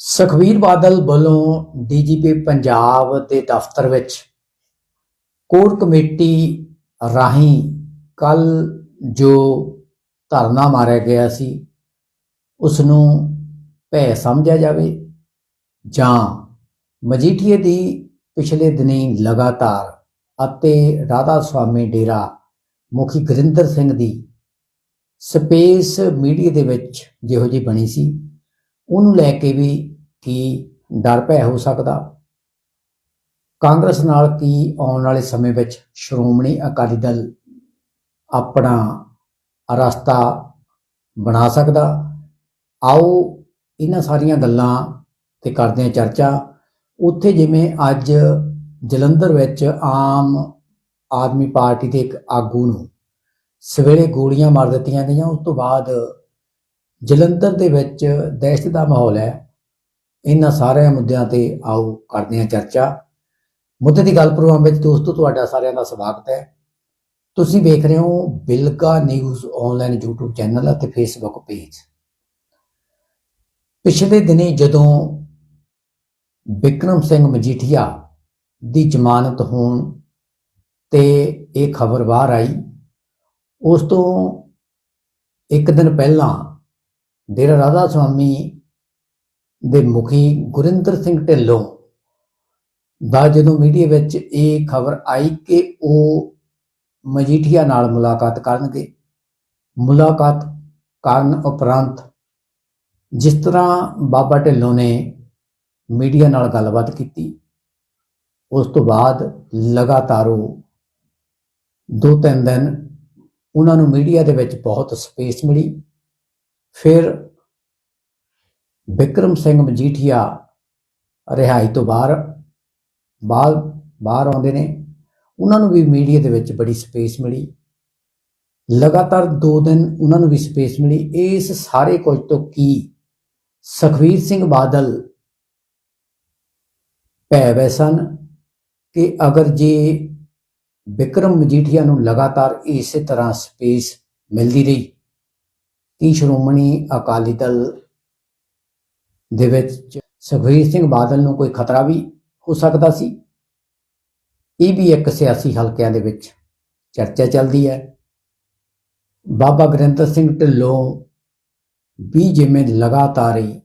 ਸੁਖਬੀਰ ਬਾਦਲ ਵੱਲੋਂ ਡੀਜੀਪੀ ਪੰਜਾਬ ਦੇ ਦਫ਼ਤਰ ਵਿੱਚ ਕੋਰ ਕਮੇਟੀ ਰਾਹੀਂ ਕੱਲ ਜੋ ਧਰਨਾ ਮਾਰਿਆ ਗਿਆ ਸੀ ਉਸ ਨੂੰ ਭੈ ਸਮਝਿਆ ਜਾਵੇ ਜਾਂ ਮਜੀਠੀਏ ਦੀ ਪਿਛਲੇ ਦਿਨੀ ਲਗਾਤਾਰ ਅਤੇ ਰਾਧਾ ਸੁਆਮੀ ਡੇਰਾ ਮੁਖੀ ਗੁਰਿੰਦਰ ਸਿੰਘ ਦੀ ਸਪੇਸ ਮੀਡੀਆ ਦੇ ਵਿੱਚ ਜਿਹੋ ਜਿਹੀ ਬਣੀ ਸੀ ਉਹਨੂੰ ਲੈ ਕੇ ਵੀ ਕੀ ਡਰ ਭੈ ਹੋ ਸਕਦਾ। ਕਾਂਗਰਸ ਨਾਲ ਕੀ ਆਉਣ ਵਾਲੇ ਸਮੇਂ ਵਿੱਚ ਸ਼੍ਰੋਮਣੀ ਅਕਾਲੀ ਦਲ ਆਪਣਾ ਰਸਤਾ ਬਣਾ ਸਕਦਾ। ਆਓ ਇਹਨਾਂ ਸਾਰੀਆਂ ਗੱਲਾਂ ਤੇ ਕਰਦੇ ਹਾਂ ਚਰਚਾ। ਉੱਥੇ ਜਿਵੇਂ ਅੱਜ ਜਲੰਧਰ ਵਿੱਚ ਆਮ ਆਦਮੀ ਪਾਰਟੀ ਦੇ ਇੱਕ ਆਗੂ ਨੂੰ ਸਵੇਰੇ ਗੋਲੀਆਂ ਮਾਰ ਦਿੱਤੀਆਂ ਗਈਆਂ, ਉਸ ਤੋਂ ਬਾਅਦ ਜਲੰਧਰ ਦੇ ਵਿੱਚ ਦਹਿਸ਼ਤ ਦਾ ਮਾਹੌਲ ਹੈ। ਇਹਨਾਂ ਸਾਰੇ ਮੁੱਦਿਆਂ ਤੇ ਆਓ ਕਰਦੇ ਹਾਂ ਚਰਚਾ। ਮੁੱਦੇ ਦੀ ਗੱਲ ਪ੍ਰੋਗਰਾਮ ਵਿੱਚ ਦੋਸਤੋ ਤੁਹਾਡਾ ਸਾਰਿਆਂ ਦਾ ਸਵਾਗਤ ਹੈ। ਤੁਸੀਂ ਵੇਖ ਰਹੇ ਹੋ Bilga news online YouTube channel ਅਤੇ Facebook ਪੇਜ। ਪਿਛਲੇ ਦਿਨੀ ਜਦੋਂ ਵਿਕਰਮ ਸਿੰਘ ਮਜੀਠੀਆ ਦੀ ਜ਼ਮਾਨਤ ਹੋਣ ਤੇ ਇਹ ਖਬਰ ਬਾਹਰ ਆਈ, ਉਸ ਤੋਂ ਇੱਕ ਦਿਨ ਪਹਿਲਾਂ ਡੇਰਾ ਰਾਧਾ ਸੁਆਮੀ ਦੇ ਮੁਖੀ ਗੁਰਿੰਦਰ ਸਿੰਘ ਢਿੱਲੋਂ ਦਾ ਜਦੋਂ ਮੀਡੀਆ ਵਿੱਚ ਇਹ ਖਬਰ ਆਈ ਕਿ ਉਹ ਮਜੀਠੀਆ ਨਾਲ ਮੁਲਾਕਾਤ ਕਰਨਗੇ, ਮੁਲਾਕਾਤ ਕਰਨ ਉਪਰੰਤ ਜਿਸ ਤਰ੍ਹਾਂ ਬਾਬਾ ਢਿੱਲੋਂ ਨੇ ਮੀਡੀਆ ਨਾਲ ਗੱਲਬਾਤ ਕੀਤੀ, ਉਸ ਤੋਂ ਬਾਅਦ ਲਗਾਤਾਰ ਉਹ ਦੋ ਤਿੰਨ ਦਿਨ ਉਹਨਾਂ ਨੂੰ ਮੀਡੀਆ ਦੇ ਵਿੱਚ ਬਹੁਤ ਸਪੇਸ ਮਿਲੀ। ਫਿਰ ਬਿਕਰਮ ਸਿੰਘ ਮਜੀਠੀਆ ਰਿਹਾਈ ਤੋਂ ਬਾਹਰ ਬਾਹਰ ਬਾਹਰ ਆਉਂਦੇ ਨੇ। ਉਹਨਾਂ ਨੂੰ ਵੀ ਮੀਡੀਆ ਦੇ ਵਿੱਚ ਬੜੀ ਸਪੇਸ ਮਿਲੀ। ਲਗਾਤਾਰ 2 ਦਿਨ ਉਹਨਾਂ ਨੂੰ ਵੀ ਸਪੇਸ ਮਿਲੀ। ਇਸ ਸਾਰੇ ਕੁਝ ਤੋਂ ਕੀ ਸੁਖਵੀਰ ਸਿੰਘ ਬਾਦਲ ਭੈ ਗਏ ਸਨ ਕਿ ਅਗਰ ਜੇ ਵਿਕਰਮ ਮਜੀਠੀਆ ਨੂੰ ਲਗਾਤਾਰ ਇਸੇ ਤਰ੍ਹਾਂ ਸਪੇਸ ਮਿਲਦੀ ਰਹੀ ਕਿ ਸ਼੍ਰੋਮਣੀ ਅਕਾਲੀ ਦਲ ਦੇ ਵਿੱਚ ਸੁਖਬੀਰ ਸਿੰਘ ਬਾਦਲ ਨੂੰ ਕੋਈ ਖਤਰਾ ਵੀ ਹੋ ਸਕਦਾ ਸੀ? ਇਹ ਵੀ ਇੱਕ ਸਿਆਸੀ ਹਲਕਿਆਂ ਦੇ ਵਿੱਚ ਚਰਚਾ ਚੱਲਦੀ ਹੈ। ਬਾਬਾ ਗੁਰਿੰਦਰ ਸਿੰਘ ਢਿੱਲੋਂ ਵੀ ਜਿਵੇਂ ਲਗਾਤਾਰ ਹੀ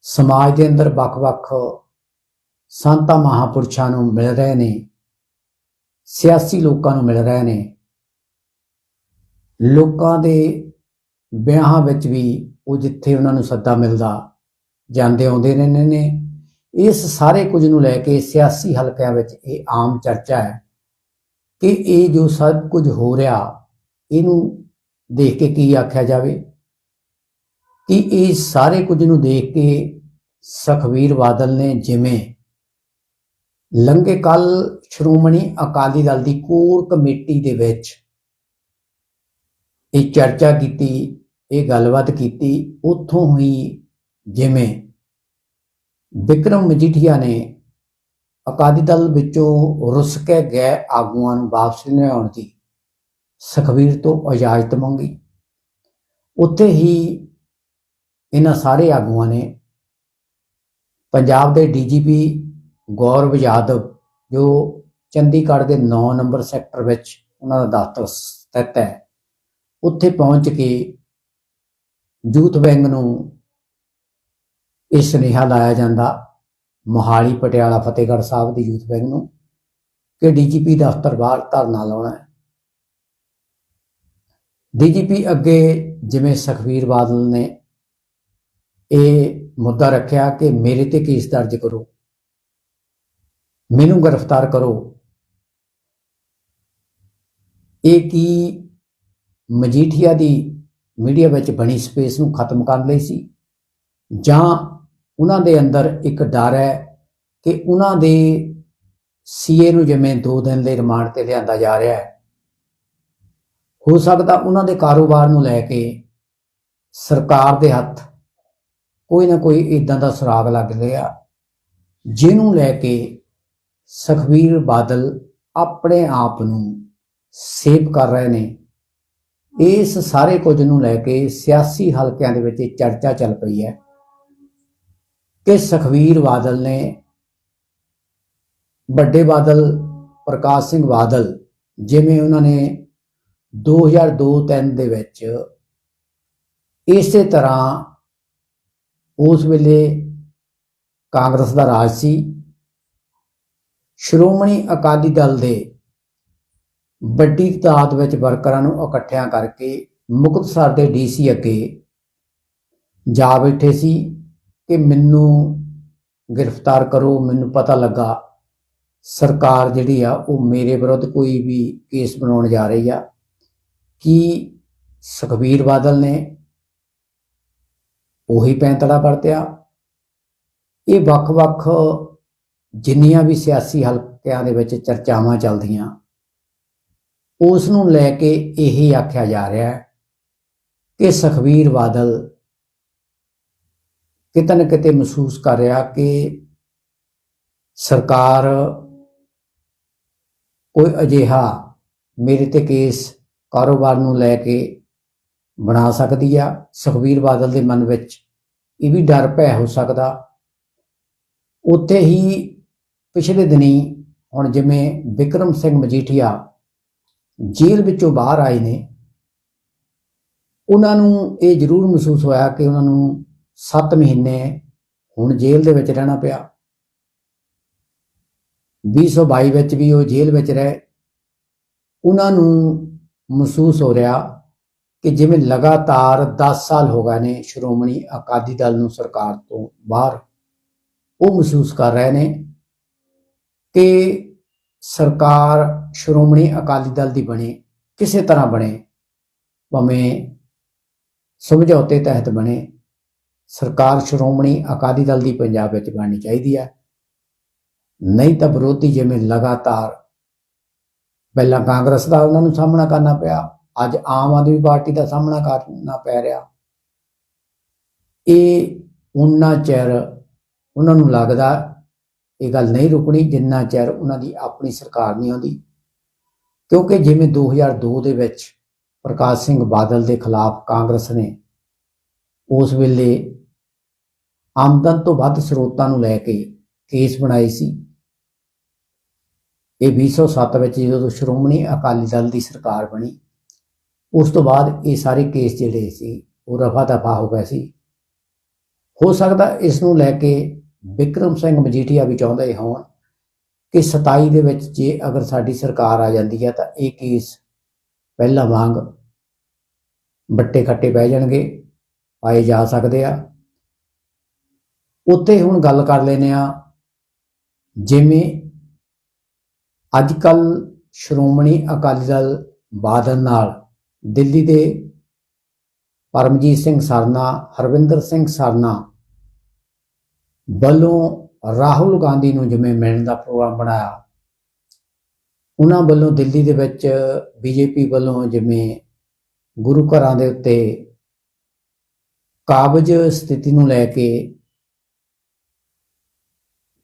ਸਮਾਜ ਦੇ ਅੰਦਰ ਵੱਖ-ਵੱਖ ਸੰਤਾਂ ਮਹਾਪੁਰਸ਼ਾਂ ਨੂੰ ਮਿਲ ਰਹੇ ਨੇ, ਸਿਆਸੀ ਲੋਕਾਂ ਨੂੰ ਮਿਲ ਰਹੇ ਨੇ, ਲੋਕਾਂ ਦੇ ਵਿਆਹਾਂ ਵਿੱਚ ਵੀ ਉਹ ਜਿੱਥੇ ਉਹਨਾਂ ਨੂੰ ਸੱਦਾ ਮਿਲਦਾ, ਜਾਂਦੇ ਆਉਂਦੇ ਰਹਿੰਦੇ ਨੇ। ਇਸ ਸਾਰੇ ਕੁਝ ਨੂੰ ਲੈ ਕੇ ਸਿਆਸੀ ਹਲਕਿਆਂ ਵਿੱਚ ਇਹ ਆਮ ਚਰਚਾ ਹੈ ਕਿ ਇਹ ਜੋ ਸਭ ਕੁਝ ਹੋ ਰਿਹਾ, ਇਹਨੂੰ ਦੇਖ ਕੇ ਕੀ ਆਖਿਆ ਜਾਵੇ? ਕਿ ਇਹ ਸਾਰੇ ਕੁਝ ਨੂੰ ਦੇਖ ਕੇ ਸੁਖਵੀਰ ਬਾਦਲ ਨੇ ਜਿਵੇਂ ਲੰਘੇ ਕੱਲ ਸ਼੍ਰੋਮਣੀ ਅਕਾਲੀ ਦਲ ਦੀ ਕੋਰ ਕਮੇਟੀ ਦੇ ਵਿੱਚ ਇਹ ਚਰਚਾ ਕੀਤੀ, ਇਹ ਗੱਲਬਾਤ ਕੀਤੀ, ਉੱਥੋਂ ਹੀ ਜਿਵੇਂ ਵਿਕਰਮ ਮਜੀਠੀਆ ਨੇ ਅਕਾਲੀ ਦਲ ਵਿੱਚੋਂ ਰੁੱਸ ਕੇ ਗਏ ਆਗੂਆਂ ਨੂੰ ਵਾਪਸੀ ਲਿਆਉਣ ਦੀ, ਸੁਖਬੀਰ ਤੋਂ ਇਜਾਜ਼ਤ ਮੰਗੀ। ਉੱਥੇ ਹੀ ਇਹਨਾਂ ਸਾਰੇ ਆਗੂਆਂ ਨੇ ਪੰਜਾਬ ਦੇ ਡੀਜੀਪੀ ਗੌਰਵ ਯਾਦਵ ਜੋ ਚੰਡੀਗੜ੍ਹ ਦੇ 9 ਨੰਬਰ ਸੈਕਟਰ ਵਿੱਚ ਉਹਨਾਂ ਦਾ ਦਫ਼ਤਰ ਸਥਿਤ ਹੈ ਉੱਥੇ ਪਹੁੰਚ ਕੇ ਯੂਥ ਵਿੰਗ ਨੂੰ ਇਹ ਸੁਨੇਹਾ ਲਾਇਆ ਜਾਂਦਾ, ਮੋਹਾਲੀ ਪਟਿਆਲਾ ਫਤਿਹਗੜ੍ਹ ਸਾਹਿਬ ਦੀ ਯੂਥ ਵਿੰਗ ਨੂੰ ਕਿ ਡੀਜੀਪੀ ਦਫ਼ਤਰ ਬਾਹਰ ਧਰਨਾ ਲਾਉਣਾ ਹੈ। ਡੀਜੀਪੀ ਅੱਗੇ ਜਿਵੇਂ ਸੁਖਵੀਰ ਬਾਦਲ ਨੇ ਇਹ ਮੁੱਦਾ ਰੱਖਿਆ ਕਿ ਮੇਰੇ ਤੇ ਕੇਸ ਦਰਜ ਕਰੋ, ਮੈਨੂੰ ਗ੍ਰਿਫਤਾਰ ਕਰੋ, ਇਹ ਕੀ ਮਜੀਠੀਆ ਦੀ ਮੀਡੀਆ ਵਿੱਚ ਬਣੀ ਸਪੇਸ ਨੂੰ ਖਤਮ ਕਰਨ ਲਈ ਸੀ। ਜਾਂ ਉਹਨਾਂ ਦੇ ਅੰਦਰ ਇੱਕ ਡਰ ਹੈ ਕਿ ਉਹਨਾਂ ਦੇ ਸੀਏ ਨੂੰ ਜਿਵੇਂ 2 ਦਿਨ ਦੇ ਰਿਮਾਂਡ ਤੇ ਲਿਆਂਦਾ ਜਾ ਰਿਹਾ ਹੈ, ਹੋ ਸਕਦਾ ਉਹਨਾਂ ਦੇ ਕਾਰੋਬਾਰ ਨੂੰ ਲੈ ਕੇ ਸਰਕਾਰ ਦੇ ਹੱਥ ਕੋਈ ਨਾ ਕੋਈ ਇਦਾਂ ਦਾ ਸੁਰਾਗ ਲੱਗ ਰਿਹਾ, ਜਿਹਨੂੰ ਲੈ ਕੇ ਸੁਖਬੀਰ ਬਾਦਲ ਆਪਣੇ ਆਪ ਨੂੰ ਸੇਵ ਕਰ ਰਹੇ ਨੇ। ਇਸ ਸਾਰੇ ਕੁਝ ਨੂੰ ਲੈ ਕੇ ਸਿਆਸੀ ਹਲਕਿਆਂ ਦੇ ਵਿੱਚ ਇਹ ਚਰਚਾ ਚੱਲ ਪਈ ਹੈ ਕਿ ਸੁਖਬੀਰ ਬਾਦਲ ਨੇ, ਵੱਡੇ ਬਾਦਲ ਪ੍ਰਕਾਸ਼ ਸਿੰਘ ਬਾਦਲ ਜਿਵੇਂ ਉਹਨਾਂ ਨੇ 2002-3 ਦੇ ਵਿੱਚ ਇਸੇ ਤਰ੍ਹਾਂ ਉਸ ਵੇਲੇ ਕਾਂਗਰਸ ਦਾ ਰਾਜ ਸੀ। ਸ਼੍ਰੋਮਣੀ ਅਕਾਲੀ ਦਲ ਦੇ ਵੱਡੀ ਤਾਦਾਦ ਵਿੱਚ ਵਰਕਰਾਂ ਨੂੰ ਇਕੱਠਿਆਂ ਕਰਕੇ ਮੁਕਤਸਰ ਦੇ ਡੀਸੀ ਅੱਗੇ ਜਾ ਬੈਠੇ ਸੀ ਕਿ ਮੈਨੂੰ ਗ੍ਰਿਫਤਾਰ ਕਰੋ, ਮੈਨੂੰ ਪਤਾ ਲੱਗਾ ਸਰਕਾਰ ਜਿਹੜੀ ਆ ਉਹ ਮੇਰੇ ਵਿਰੁੱਧ ਕੋਈ ਵੀ ਕੇਸ ਬਣਾਉਣ ਜਾ ਰਹੀ ਆ। ਕੀ ਸੁਖਬੀਰ ਬਾਦਲ ਨੇ ਉਹੀ ਪੈਂਤੜਾ ਵਰਤਿਆ? ਇਹ ਵੱਖ-ਵੱਖ ਜਿੰਨੀਆਂ ਵੀ ਸਿਆਸੀ ਹਲਕਿਆਂ ਦੇ ਵਿੱਚ ਚਰਚਾਵਾਂ ਚੱਲਦੀਆਂ ਉਸ ਨੂੰ ਲੈ ਕੇ ਇਹ ਆਖਿਆ ਜਾ ਰਿਹਾ ਹੈ ਕਿ ਸੁਖਬੀਰ ਬਾਦਲ ਕਿਤੇ ਨਾ ਕਿਤੇ ਮਹਿਸੂਸ ਕਰ ਰਿਹਾ ਕਿ ਸਰਕਾਰ ਕੋਈ ਅਜਿਹਾ ਮੇਰੇ ਤੇ ਕੇਸ ਕਾਰੋਬਾਰ ਨੂੰ ਲੈ ਕੇ ਬਣਾ ਸਕਦੀ ਆ। ਸੁਖਬੀਰ ਬਾਦਲ ਦੇ ਮਨ ਵਿੱਚ ਇਹ ਵੀ ਡਰ ਭੈ ਹੋ ਸਕਦਾ। ਉੱਥੇ ਹੀ ਪਿਛਲੇ ਦਿਨੀ ਹੁਣ ਜਿਵੇਂ ਵਿਕਰਮ ਸਿੰਘ ਮਜੀਠੀਆ ਜੇਲ੍ਹ ਵਿੱਚੋਂ ਬਾਹਰ ਆਏ ਨੇ। ਉਹਨਾਂ ਨੂੰ ਇਹ ਜ਼ਰੂਰ ਮਹਿਸੂਸ ਹੋਇਆ ਕਿ ਉਹਨਾਂ ਨੂੰ 7 ਮਹੀਨੇ ਹੁਣ ਜੇਲ੍ਹ ਦੇ ਵਿੱਚ ਰਹਿਣਾ ਪਿਆ। 2022 ਵਿੱਚ ਵੀ ਉਹ ਜੇਲ੍ਹ ਵਿੱਚ ਰਹੇ। ਉਹਨਾਂ ਨੂੰ ਮਹਿਸੂਸ ਹੋ ਰਿਹਾ ਕਿ ਜਿਵੇਂ ਲਗਾਤਾਰ 10 ਸਾਲ ਹੋ ਗਏ ਨੇ ਸ਼੍ਰੋਮਣੀ ਅਕਾਲੀ ਦਲ ਨੂੰ ਸਰਕਾਰ ਤੋਂ ਬਾਹਰ। ਉਹ ਮਹਿਸੂਸ ਕਰ ਰਹੇ ਨੇ ਕਿ ਸਰਕਾਰ ਸ਼੍ਰੋਮਣੀ ਅਕਾਲੀ ਦਲ ਦੀ ਬਣੇ, ਕਿਸੇ ਤਰ੍ਹਾਂ ਬਣੇ, ਭਾਵੇਂ ਸਮਝੌਤੇ ਤਹਿਤ ਬਣੇ, ਸਰਕਾਰ ਸ਼੍ਰੋਮਣੀ ਅਕਾਲੀ ਦਲ ਦੀ ਪੰਜਾਬ ਵਿੱਚ ਬਣਨੀ ਚਾਹੀਦੀ ਹੈ। ਨਹੀਂ ਤਾਂ ਵਿਰੋਧੀ ਜਿਵੇਂ ਲਗਾਤਾਰ ਪਹਿਲਾਂ ਕਾਂਗਰਸ ਦਾ ਉਹਨਾਂ ਨੂੰ ਸਾਹਮਣਾ ਕਰਨਾ ਪਿਆ, ਅੱਜ ਆਮ ਆਦਮੀ ਪਾਰਟੀ ਦਾ ਸਾਹਮਣਾ ਕਰਨਾ ਪੈ ਰਿਹਾ। ਇਹ ਉਹਨਾਂ ਚਿਰ ਉਹਨਾਂ ਨੂੰ ਲੱਗਦਾ ਇਹ ਗੱਲ ਨਹੀਂ ਰੁਕਣੀ ਜਿੰਨਾ ਚਿਰ ਉਹਨਾਂ ਦੀ ਆਪਣੀ ਸਰਕਾਰ ਨਹੀਂ ਆਉਂਦੀ। ਕਿਉਂਕਿ ਜਿਵੇਂ 2002 ਦੇ ਵਿੱਚ ਪ੍ਰਕਾਸ਼ ਸਿੰਘ ਬਾਦਲ ਦੇ ਖਿਲਾਫ ਕਾਂਗਰਸ ਨੇ ਉਸ ਵੇਲੇ ਆਮਦਨ ਤੋਂ ਵੱਧ ਸਰੋਤਾਂ ਨੂੰ ਲੈ ਕੇ ਕੇਸ ਬਣਾਏ ਸੀ। ਇਹ 2007 ਵਿੱਚ ਜਦੋਂ ਸ਼੍ਰੋਮਣੀ ਅਕਾਲੀ ਦਲ ਦੀ ਸਰਕਾਰ ਬਣੀ, ਉਸ ਤੋਂ ਬਾਅਦ ਇਹ ਸਾਰੇ ਕੇਸ ਜਿਹੜੇ ਸੀ, ਉਹ ਰਫਾ ਦਫਾ ਹੋ ਗਏ ਸੀ। ਹੋ ਸਕਦਾ ਇਸ ਨੂੰ ਲੈ ਕੇ ਵਿਕਰਮ ਸਿੰਘ ਮਜੀਠੀਆ ਵੀ ਚਾਹੁੰਦੇ ਹੋਣ ਕਿ 27 ਦੇ ਵਿੱਚ ਜੇ ਅਗਰ ਸਾਡੀ ਸਰਕਾਰ ਆ ਜਾਂਦੀ ਹੈ ਤਾਂ ਇਹ ਕੇਸ ਪਹਿਲਾਂ ਵਾਂਗ ਬੱਟੇ ਖੱਟੇ ਪੈ ਜਾਣਗੇ, ਪਾਏ ਜਾ ਸਕਦੇ ਆ। ਉੱਤੇ ਹੁਣ ਗੱਲ ਕਰ ਲੈਨੇ ਆ ਜਿਵੇਂ ਅੱਜ ਕੱਲ ਸ਼੍ਰੋਮਣੀ ਅਕਾਲੀ ਦਲ ਬਾਦਲ ਨਾਲ ਦਿੱਲੀ ਦੇ ਪਰਮਜੀਤ ਸਿੰਘ ਸਰਨਾ, ਹਰਵਿੰਦਰ ਸਿੰਘ ਸਰਨਾ ਵੱਲੋਂ ਰਾਹੁਲ ਗਾਂਧੀ ਨੂੰ ਜਿਵੇਂ ਮਿਲਣ ਦਾ ਪ੍ਰੋਗਰਾਮ ਬਣਾਇਆ, ਉਹਨਾਂ ਵੱਲੋਂ ਦਿੱਲੀ ਦੇ ਵਿੱਚ ਬੀਜੇਪੀ ਵੱਲੋਂ ਜਿਵੇਂ ਗੁਰੂ ਘਰਾਂ ਦੇ ਉੱਤੇ ਕਾਬਜ ਸਥਿਤੀ ਨੂੰ ਲੈ ਕੇ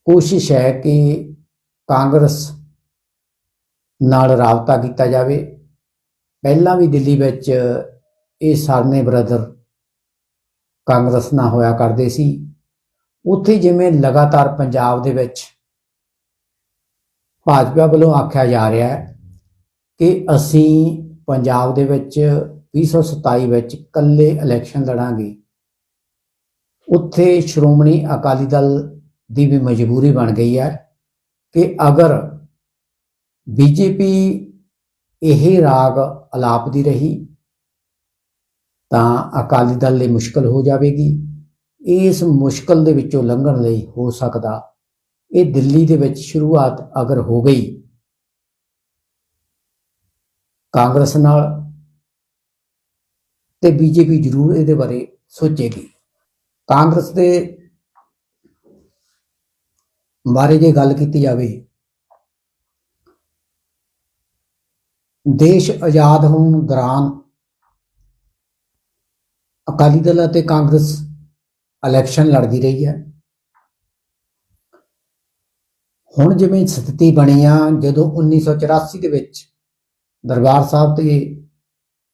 ਕੋਸ਼ਿਸ਼ ਹੈ ਕਿ ਕਾਂਗਰਸ ਨਾਲ ਰਾਬਤਾ ਕੀਤਾ ਜਾਵੇ। ਪਹਿਲਾਂ ਵੀ ਦਿੱਲੀ ਵਿੱਚ ਇਹ ਸਰਨੇ ਬ੍ਰਦਰ ਕਾਂਗਰਸ ਨਾਲ ਹੋਇਆ ਕਰਦੇ ਸੀ। ਉੱਥੇ ਜਿਵੇਂ ਲਗਾਤਾਰ ਪੰਜਾਬ ਦੇ ਵਿੱਚ ਭਾਜਪਾ ਵੱਲੋਂ ਆਖਿਆ ਜਾ ਰਿਹਾ ਹੈ ਕਿ ਅਸੀਂ ਪੰਜਾਬ ਦੇ ਵਿੱਚ 2027 ਵਿੱਚ ਇਕੱਲੇ ਇਲੈਕਸ਼ਨ ਲੜਾਂਗੇ। ਉੱਥੇ ਸ਼੍ਰੋਮਣੀ ਅਕਾਲੀ ਦਲ ਦੀ ਵੀ ਮਜਬੂਰੀ ਬਣ ਗਈ ਹੈ ਕਿ ਅਗਰ ਬੀਜੇਪੀ ਇਹ ਰਾਗ ਅਲਾਪਦੀ ਰਹੀ ਤਾਂ ਅਕਾਲੀ ਦਲ ਲਈ ਮੁਸ਼ਕਲ ਹੋ ਜਾਵੇਗੀ। ਇਸ ਮੁਸ਼ਕਲ ਦੇ ਵਿੱਚੋਂ ਲੰਘਣ ਲਈ ਹੋ ਸਕਦਾ। ਇਹ ਦਿੱਲੀ ਦੇ ਵਿੱਚ ਸ਼ੁਰੂਆਤ ਅਗਰ ਹੋ ਗਈ। ਕਾਂਗਰਸ ਨਾਲ ਤੇ ਬੀਜੇਪੀ ਜ਼ਰੂਰ ਇਹਦੇ ਬਾਰੇ ਸੋਚੇਗੀ। ਕਾਂਗਰਸ ਦੇ ਬਾਰੇ ਜੇ ਗੱਲ ਕੀਤੀ ਜਾਵੇ, ਦੇਸ਼ ਆਜ਼ਾਦ ਹੋਣ ਦੌਰਾਨ ਅਕਾਲੀ ਦਲ ਅਤੇ ਕਾਂਗਰਸ ਇਲੈਕਸ਼ਨ ਲੜਦੀ ਰਹੀ ਹੈ। ਹੁਣ ਜਿਵੇਂ ਸਥਿਤੀ ਬਣੀ ਆ, ਜਦੋਂ 1984 ਦੇ ਵਿੱਚ ਦਰਬਾਰ ਸਾਹਿਬ ਤੇ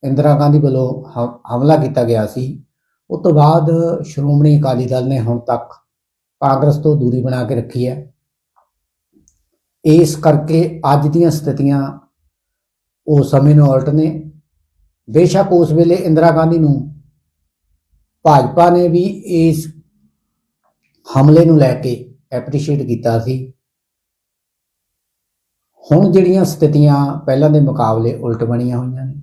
ਇੰਦਰਾ ਗਾਂਧੀ ਵੱਲੋਂ ਹ- ਹਮਲਾ ਕੀਤਾ ਗਿਆ ਸੀ, ਉਸ ਤੋਂ ਬਾਅਦ ਸ਼੍ਰੋਮਣੀ ਅਕਾਲੀ ਦਲ ਨੇ ਹੁਣ ਤੱਕ ਕਾਂਗਰਸ ਤੋਂ ਦੂਰੀ ਬਣਾ ਕੇ ਰੱਖੀ ਹੈ। ਇਸ ਕਰਕੇ ਅੱਜ ਦੀਆਂ ਸਥਿਤੀਆਂ ਉਹ ਸਮੇਂ ਨੂੰ ਉਲਟ ਨੇ ਬੇਸ਼ੱਕ ਉਸ ਵੇਲੇ ਇੰਦਰਾ ਗਾਂਧੀ ਨੂੰ ਭਾਜਪਾ ਨੇ ਵੀ ਇਸ ਹਮਲੇ ਨੂੰ ਲੈ ਕੇ ਐਪਰੀਸ਼ੀਏਟ ਕੀਤਾ ਸੀ। ਹੁਣ ਜਿਹੜੀਆਂ ਸਥਿਤੀਆਂ ਪਹਿਲਾਂ ਦੇ ਮੁਕਾਬਲੇ ਉਲਟ ਬਣੀਆਂ ਹੋਈਆਂ ਨੇ,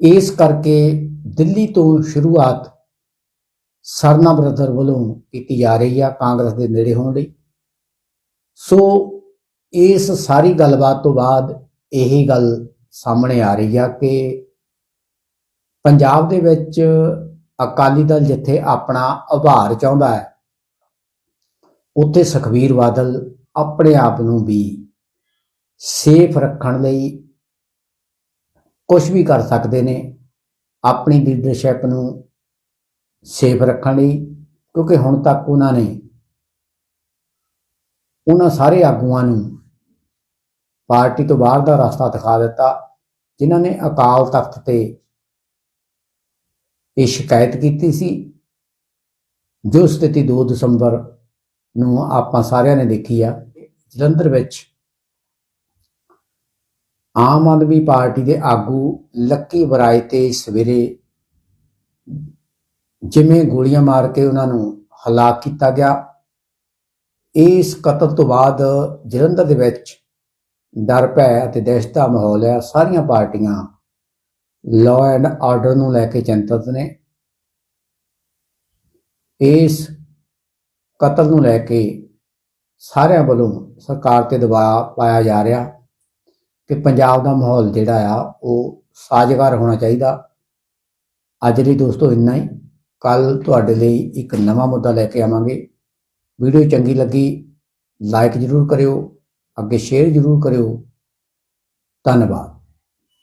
ਇਸ ਕਰਕੇ ਦਿੱਲੀ ਤੋਂ ਸ਼ੁਰੂਆਤ ਸਰਨਾ ਬ੍ਰਦਰ ਵੱਲੋਂ ਕੀਤੀ ਜਾ ਰਹੀ ਆ ਕਾਂਗਰਸ ਦੇ ਨੇੜੇ ਹੋਣ ਲਈ। ਸੋ ਇਸ ਸਾਰੀ ਗੱਲਬਾਤ ਤੋਂ ਬਾਅਦ ਇਹੀ ਗੱਲ ਸਾਹਮਣੇ ਆ ਰਹੀ ਆ ਕਿ ਪੰਜਾਬ ਦੇ ਵਿੱਚ ਅਕਾਲੀ ਦਲ ਜਿੱਥੇ ਆਪਣਾ ਆਭਾਰ ਚਾਹੁੰਦਾ ਹੈ, ਉੱਥੇ ਸੁਖਬੀਰ ਬਾਦਲ ਆਪਣੇ ਆਪ ਨੂੰ ਵੀ ਸੇਫ ਰੱਖਣ ਲਈ ਕੁਝ ਵੀ ਕਰ ਸਕਦੇ ਨੇ, ਆਪਣੀ ਲੀਡਰਸ਼ਿਪ ਨੂੰ ਸੇਫ ਰੱਖਣ ਲਈ, ਕਿਉਂਕਿ ਹੁਣ ਤੱਕ ਉਹਨਾਂ ਨੇ ਉਹਨਾਂ ਸਾਰੇ ਆਗੂਆਂ ਨੂੰ ਪਾਰਟੀ ਤੋਂ ਬਾਹਰ ਦਾ ਰਸਤਾ ਦਿਖਾ ਦਿੱਤਾ, ਜਿਨ੍ਹਾਂ ਨੇ ਅਕਾਲ ਤਖਤ ਤੇ ਇਹ ਸ਼ਿਕਾਇਤ ਕੀਤੀ ਸੀ। ਜੋ ਸਥਿਤੀ 2 ਦਸੰਬਰ ਨੂੰ ਆਪਾਂ ਸਾਰਿਆਂ ਨੇ ਦੇਖੀ ਆ, ਜਲੰਧਰ ਵਿੱਚ ਆਮ ਆਦਮੀ ਪਾਰਟੀ ਦੇ ਆਗੂ ਲੱਕੀ ਬਰਾਏ ਤੇ ਸਵੇਰੇ ਜਿਵੇਂ ਗੋਲੀਆਂ ਮਾਰ ਕੇ ਉਹਨਾਂ ਨੂੰ ਹਲਾਕ ਕੀਤਾ ਗਿਆ। ਇਸ ਕਤਲ ਤੋਂ ਬਾਅਦ ਜਲੰਧਰ ਦੇ ਵਿੱਚ ਡਰ, ਭੈ ਅਤੇ ਦਹਿਸ਼ਤ ਦਾ ਮਾਹੌਲ ਹੈ ਸਾਰੀਆਂ ਪਾਰਟੀਆਂ ਲਾਅ ਐਂਡ ਆਰਡਰ ਨੂੰ ਲੈ ਕੇ ਚਿੰਤਤ ਨੇ ਇਸ ਕਤਲ ਨੂੰ ਲੈ ਕੇ ਸਾਰਿਆਂ ਵੱਲੋਂ ਸਰਕਾਰ ਤੇ ਦਬਾਅ ਪਾਇਆ ਜਾ ਰਿਹਾ ਕਿ ਪੰਜਾਬ ਦਾ ਮਾਹੌਲ ਜਿਹੜਾ ਆ, ਉਹ ਸਾਜ਼ਗਾਰ ਹੋਣਾ ਚਾਹੀਦਾ। ਅੱਜ ਲਈ ਦੋਸਤੋ ਇੰਨਾ ਹੀ। ਕੱਲ ਤੁਹਾਡੇ ਲਈ ਇੱਕ ਨਵਾਂ ਮੁੱਦਾ ਲੈ ਕੇ ਆਵਾਂਗੇ। ਵੀਡੀਓ ਚੰਗੀ ਲੱਗੀ, ਲਾਈਕ ਜ਼ਰੂਰ ਕਰਿਓ, ਅੱਗੇ ਸ਼ੇਅਰ ਜ਼ਰੂਰ ਕਰਿਓ। ਧੰਨਵਾਦ।